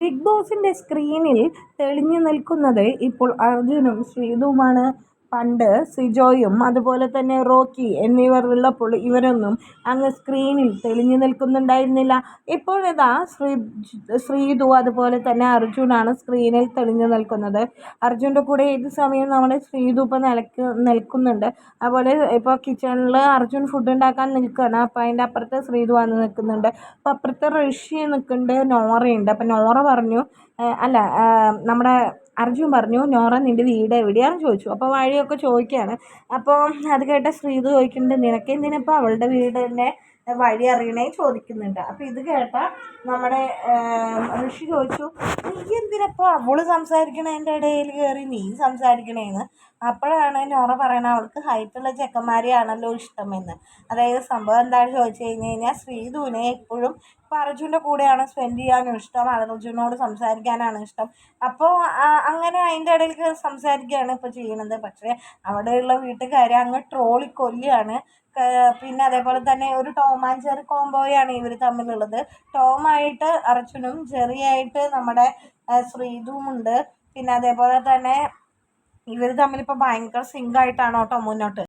Big ബോസിന്റെ സ്ക്രീനിൽ തെളിഞ്ഞു നിൽക്കുന്നത് ഇപ്പോൾ അർജുനും ശ്രീതുമാണ്. പണ്ട് സിജോയും അതുപോലെ തന്നെ റോക്കി എന്നിവർ ഉള്ളപ്പോൾ ഇവരൊന്നും അങ്ങ് സ്ക്രീനിൽ തെളിഞ്ഞു നിൽക്കുന്നുണ്ടായിരുന്നില്ല. ഇപ്പോഴിതാ ശ്രീ ശ്രീതു അതുപോലെ തന്നെ അർജുനാണ് സ്ക്രീനിൽ തെളിഞ്ഞു നിൽക്കുന്നത്. അർജുന്റെ കൂടെ ഏത് സമയം നമ്മുടെ ശ്രീതു ഇപ്പോൾ നിലയ്ക്ക് നിൽക്കുന്നുണ്ട്. അതുപോലെ ഇപ്പോൾ കിച്ചണിൽ അർജുൻ ഫുഡ് ഉണ്ടാക്കാൻ നിൽക്കുകയാണ്. അപ്പോൾ അതിന്റെ അപ്പുറത്ത് ശ്രീതു വന്ന് നിൽക്കുന്നുണ്ട്. അപ്പോൾ അപ്പുറത്ത് ഋഷി നിൽക്കുന്നുണ്ട്. നോറയുണ്ട്. അപ്പോൾ നോറ പറഞ്ഞു അല്ല നമ്മുടെ അർജുൻ പറഞ്ഞു നോറ നിന്റെ വീട് എവിടെയാണെന്ന് ചോദിച്ചു. അപ്പോൾ വഴിയൊക്കെ ചോദിക്കുകയാണ്. അപ്പോൾ അത് കേട്ട ശ്രീതു ചോദിക്കുന്നുണ്ട് നിനക്ക് ഇപ്പോൾ അവളുടെ വീടിന്റെ വഴി അറിയണേ ചോദിക്കുന്നുണ്ട്. അപ്പോൾ ഇത് കേട്ട നമ്മുടെ ഋഷി ചോദിച്ചു നീ എന്തിനപ്പോൾ അവൾ സംസാരിക്കണതിന്റെ ഇടയിൽ കയറി? നീ സംസാരിക്കണേന്ന്? അപ്പോഴാണ് നോറ പറയണത് അവൾക്ക് ഹൈറ്റുള്ള ചെക്കന്മാരെയാണല്ലോ ഇഷ്ടമെന്ന്. അതായത് സംഭവം എന്താണ് ചോദിച്ചു കഴിഞ്ഞ് കഴിഞ്ഞാൽ ശ്രീധുവിനെ എപ്പോഴും ഇപ്പോൾ അർജുന്റെ കൂടെയാണ് സ്പെൻഡ് ചെയ്യാനും ഇഷ്ടം അർജുനോട് സംസാരിക്കാനാണ് ഇഷ്ടം. അപ്പോൾ അങ്ങനെ അതിന്റെ ഇടയിൽ കയറി സംസാരിക്കുകയാണ് ഇപ്പോൾ ചെയ്യണത്. പക്ഷേ അവിടെയുള്ള വീട്ടുകാർ അങ്ങ് ട്രോളി കൊല്ലുകയാണ്. പിന്നെ അതേപോലെ തന്നെ ഒരു ടോം ആൻഡ് ജെറി കോംബോയാണ് ഇവർ തമ്മിലുള്ളത്. ടോമായിട്ട് അർജുനും ജെറിയായിട്ട് നമ്മുടെ ശ്രീതുമുണ്ട് പിന്നെ അതേപോലെ തന്നെ ഇവർ തമ്മിലിപ്പോൾ ഭയങ്കര സിങ്കായിട്ടാണ് കേട്ടോ മുന്നോട്ട്.